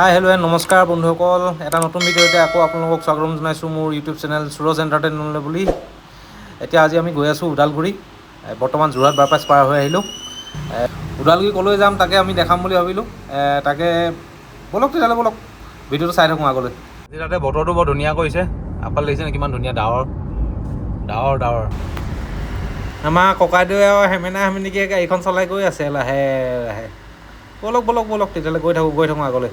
Hi hello and নমস্কাৰ বন্ধুসকল। এটা নতুন ভিডিঅ'তে আকৌ আপোনালোকক স্বাগতম জনাইছোঁ মোৰ ইউটিউব চেনেল সুৰজ এণ্টাৰটেইনমেণ্ট বুলি। এতিয়া আজি আমি গৈ আছোঁ ওদালগুৰি। বৰ্তমান যোৰহাট বাইপাছ পাৰ হৈ আহিলোঁ। ওদালগুৰি ক'লৈ যাম তাকে আমি দেখাম বুলি ভাবিলোঁ। তাকে ব'লক তেতিয়াহ'লে ব'লক ভিডিঅ'টো চাই থাকোঁ আগলৈ। আজি তাতে বতৰটো বৰ ধুনীয়া কৰিছে। আপেল দেখিছে নে কিমান ধুনীয়া ডাৱৰ। ডাৱৰ ডাৱৰ। আমাৰ ককাইদেৱে আৰু হেমেনা হেমেনিকে গাড়ীখন চলাই গৈ আছে লাহে লাহে। ব'লক ব'লক ব'লক তেতিয়াহ'লে গৈ থাকোঁ গৈ থাকোঁ আগলৈ।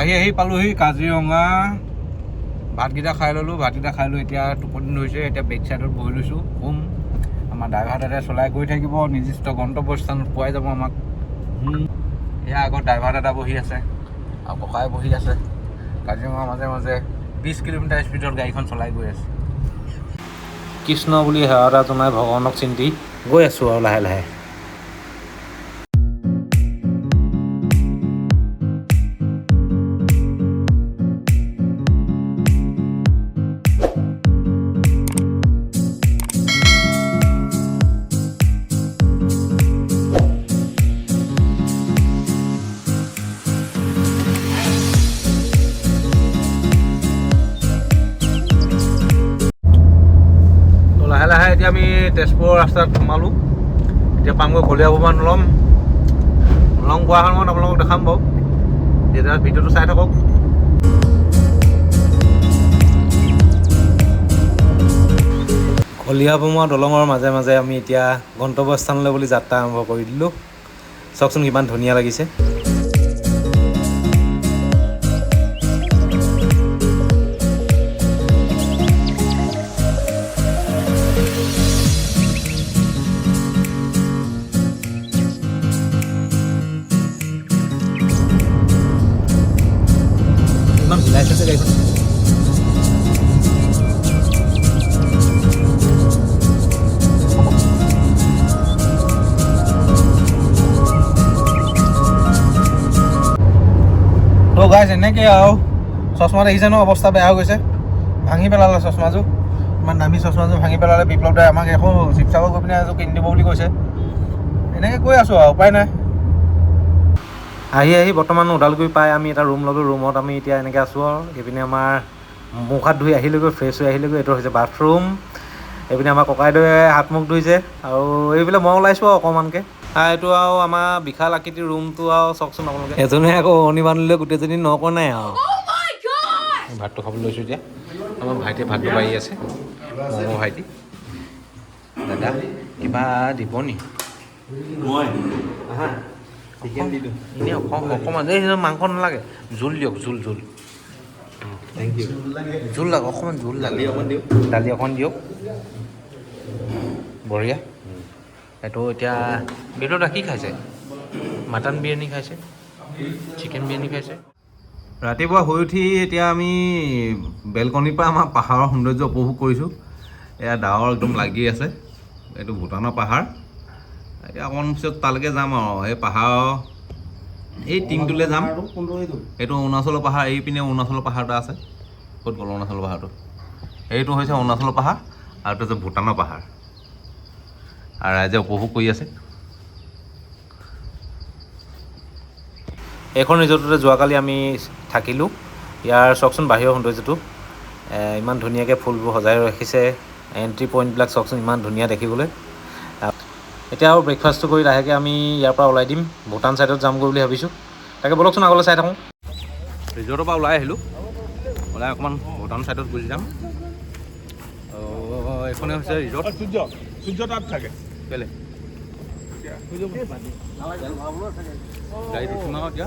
আহি আহি পালোহি কাজিৰঙা। ভাতকেইটা খাই ল'লোঁ, ভাতকেইটা খাই লৈ এতিয়া টোপনি ধৰিছে, এতিয়া বেক চাইডত বহি লৈছোঁ, শুম। আমাৰ ড্ৰাইভাৰ তাতে চলাই গৈ থাকিব, নিৰ্দিষ্ট গন্তব্যস্থানত পোৱাই যাব আমাক। এয়া আগত ড্ৰাইভাৰ দাদা বহি আছে, আৰু ককাই বহি আছে। কাজিৰঙাৰ মাজে মাজে বিছ কিলোমিটাৰ স্পীডত গাড়ীখন চলাই গৈ আছে। কৃষ্ণ বুলি সেৱা এটা জনাই ভগৱানক চিন্তি গৈ আছোঁ আৰু লাহে লাহে। তেজপুৰৰ ৰাস্তাত সোমালোঁ। এতিয়া পামগৈ কলিয়াবৰমান ল'ম লং পোৱা সময়ত আপোনালোকক দেখাম বাৰু। তেতিয়া ভিডিঅ'টো চাই থাকক। কলিয়াবোমা দলঙৰ মাজে মাজে আমি এতিয়া গন্তব্যস্থানলৈ বুলি যাত্ৰা আৰম্ভ কৰি দিলোঁ। চাওকচোন কিমান ধুনীয়া লাগিছে। তো গাইছ এনেকৈ আৰু। চশমা দেখিছে ন অৱস্থা বেয়া হৈ গৈছে। ভাঙি পেলালে চশমাযোৰ। ইমান দামী চশমাযোৰ ভাঙি পেলালে বিপ্লৱ দাই আমাক একো শিৱসাগৰ গৈ পিনে এযোৰ কিনি দিব বুলি কৈছে। এনেকৈ কৈ আছোঁ আৰু উপায় নাই। আহি আহি বৰ্তমান ওদালগুৰি পাই আমি এটা ৰুম ল'লোঁ ৰুমত আমি এতিয়া এনেকৈ আছোঁ আৰু। এইপিনে আমাৰ মুখ হাত ধুই আহিলোগৈ ফ্ৰেছ হৈ আহিলোগৈ এইটো হৈছে বাথৰুম এইপিনে আমাৰ ককাইদেৱে হাত মুখ ধুইছে আৰু এইবিলাক মই ওলাইছোঁ আৰু অকণমানকৈ। এইটো আৰু আমাৰ বিশাল আকৃতিৰ ৰুমটো আৰু চাওকচোন আপোনালোকে। এজনে আকৌ অনি বান্ধিলে গোটেইজনী নকওঁ নাই আৰু। ভাতটো খাবলৈ লৈছোঁ এতিয়া। আমাৰ ভাইটিয়ে ভাতটো বাঢ়ি আছে মমো ভাইটি। দাদা কিবা দিব নি? এনেই অকণমান। এই মাংস নালাগে। জোল দিয়ক জোল জোল। থেংক ইউ জোল লাগে অকণমান জোল লাগে দালি অকণ দিওঁ। দালি অকণ দিয়ক। বঢ়িয়া। এইটো এতিয়া, বিৰুদা, কি খাইছে? মাটন বিৰিয়ানী খাইছে, চিকেন বিৰিয়ানী খাইছে। ৰাতিপুৱা শুই উঠি এতিয়া আমি বেলকনিৰ পৰা আমাৰ পাহাৰৰ সৌন্দৰ্য উপভোগ কৰিছোঁ। এয়া ডাৱৰ একদম লাগি আছে, এইটো ভূটানৰ পাহাৰ। এতিয়া অকণ পিছত তালৈকে যাম আৰু সেই পাহাৰৰ, এই টিংটোলৈ যাম। এইটো অৰুণাচলৰ পাহাৰ, এই পিনে অৰুণাচলৰ পাহাৰ এটা আছে। ক'ত গ'ল অৰুণাচলৰ পাহাৰটো? এইটো হৈছে অৰুণাচলৰ পাহাৰ, আৰু এইটো হৈছে ভূটানৰ পাহাৰ। আৰু ৰাইজে উপভোগ কৰি আছে। এইখন ৰিজৰ্টতে যোৱাকালি আমি থাকিলোঁ। ইয়াৰ চাওকচোন বাহিৰৰ সৌন্দৰ্যটো। ইমান ধুনীয়াকৈ ফুলবোৰ সজাই ৰাখিছে। এণ্ট্ৰি পইণ্টবিলাক চাওকচোন ইমান ধুনীয়া দেখিবলৈ। এতিয়া আৰু ব্ৰেকফাষ্টটো কৰি লাহেকৈ আমি ইয়াৰ পৰা ওলাই দিম। ভূটান ছাইডত যামগৈ বুলি ভাবিছোঁ। তাকে ব'লকচোন আগলৈ চাই থাকোঁ। ৰিজৰ্টৰ পৰা ওলাই আহিলোঁ। ওলাই অকণমান ভূটান ছাইডত গুচি যাম। অঁ, এইখনে হৈছে ৰিজৰ্ট সূৰ্য সূৰ্য তাত থাকে। কেলে গাড়ীত উঠিম আৰু এতিয়া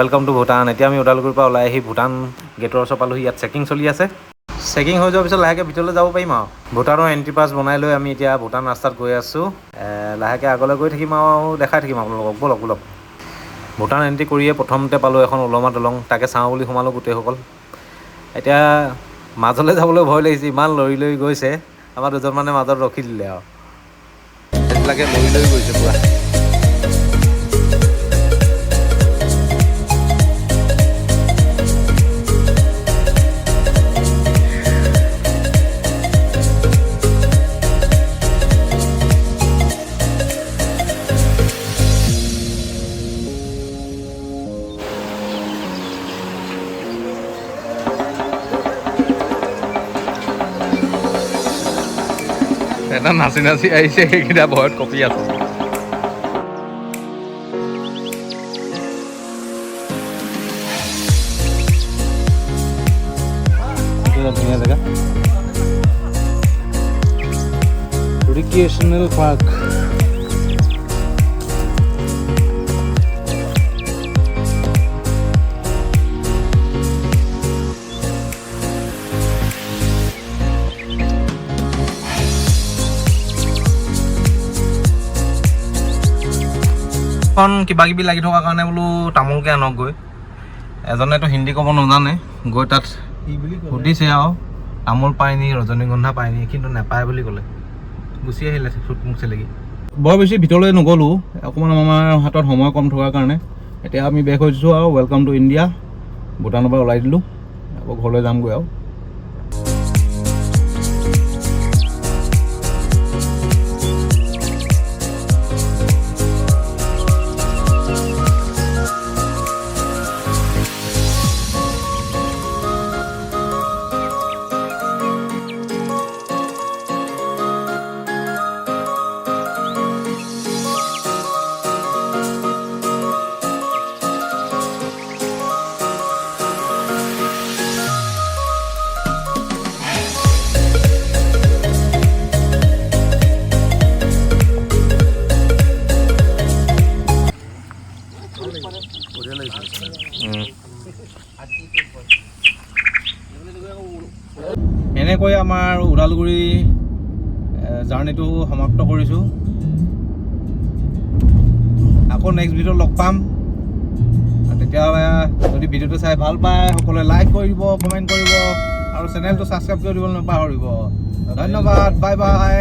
ৱেলকাম টু ভূটান এতিয়া আমি ওদালগুৰিৰ পৰা ওলাই আহি ভূটান গেটৰ ওচৰ পালোহি। ইয়াত চেকিং চলি আছে। চেকিং হৈ যোৱাৰ পিছত লাহেকৈ ভিতৰলৈ যাব পাৰিম আৰু। ভূটানৰ এণ্ট্ৰি পাছ বনাই লৈ আমি এতিয়া ভূটান ৰাস্তাত গৈ আছোঁ। লাহেকৈ আগলৈ গৈ থাকিম আৰু দেখাই থাকিম আপোনালোকক। ব'লক ব'লক। ভূটান এণ্ট্ৰি কৰিয়ে প্ৰথমতে পালোঁ এখন ওলমা দলং। তাকে চাওঁ বুলি সোমালোঁ গোটেইসকল। এতিয়া মাজলৈ যাবলৈ ভয় লাগিছে। ইমান লৰি লৈ গৈছে। আমাৰ দুজনমানে মাজত ৰখি দিলে আৰু। সেইবিলাকে লৰি লৈ গৈছে পূৰা। এটা নাচি নাচি আহিছে সেইকেইটা ভয়ত কপি আছে। ধুনীয়া জেগা ৰিক্ৰিয়েশ্যনেল পাৰ্ক এখন কিবা কিবি লাগি থকাৰ কাৰণে বোলো তামোলকে আনক গৈ। এজনেতো হিন্দী ক'ব নাজানে গৈ তাত সুধিছে আৰু তামোল পায় নি ৰজনীগন্ধা পায় নি কিন্তু নাপায় বুলি ক'লে। গুচি আহিলে মুখ চেলেকি। বৰ বেছি ভিতৰলৈ নগ'লোঁ অকণমান আমাৰ হাতত সময় কম থকাৰ কাৰণে। এতিয়া আমি বেক হৈছোঁ আৰু ৱেলকাম টু ইণ্ডিয়া ভূটানৰ পৰা ওলাই দিলোঁ আকৌ ঘৰলৈ যামগৈ আৰু। এনেকৈ আমাৰ ওদালগুৰি জাৰ্ণিটো সমাপ্ত কৰিছোঁ। আকৌ নেক্সট ভিডিঅ'ত লগ পাম। তেতিয়াহ'লে, যদি ভিডিঅ'টো চাই ভালো পায়, সকলোৱে লাইক কৰিব কমেণ্ট কৰিব, আৰু চেনেলটো ছাবস্ক্ৰাইব কৰি দিবলৈ নাপাহৰিব ধন্যবাদ বাই বাই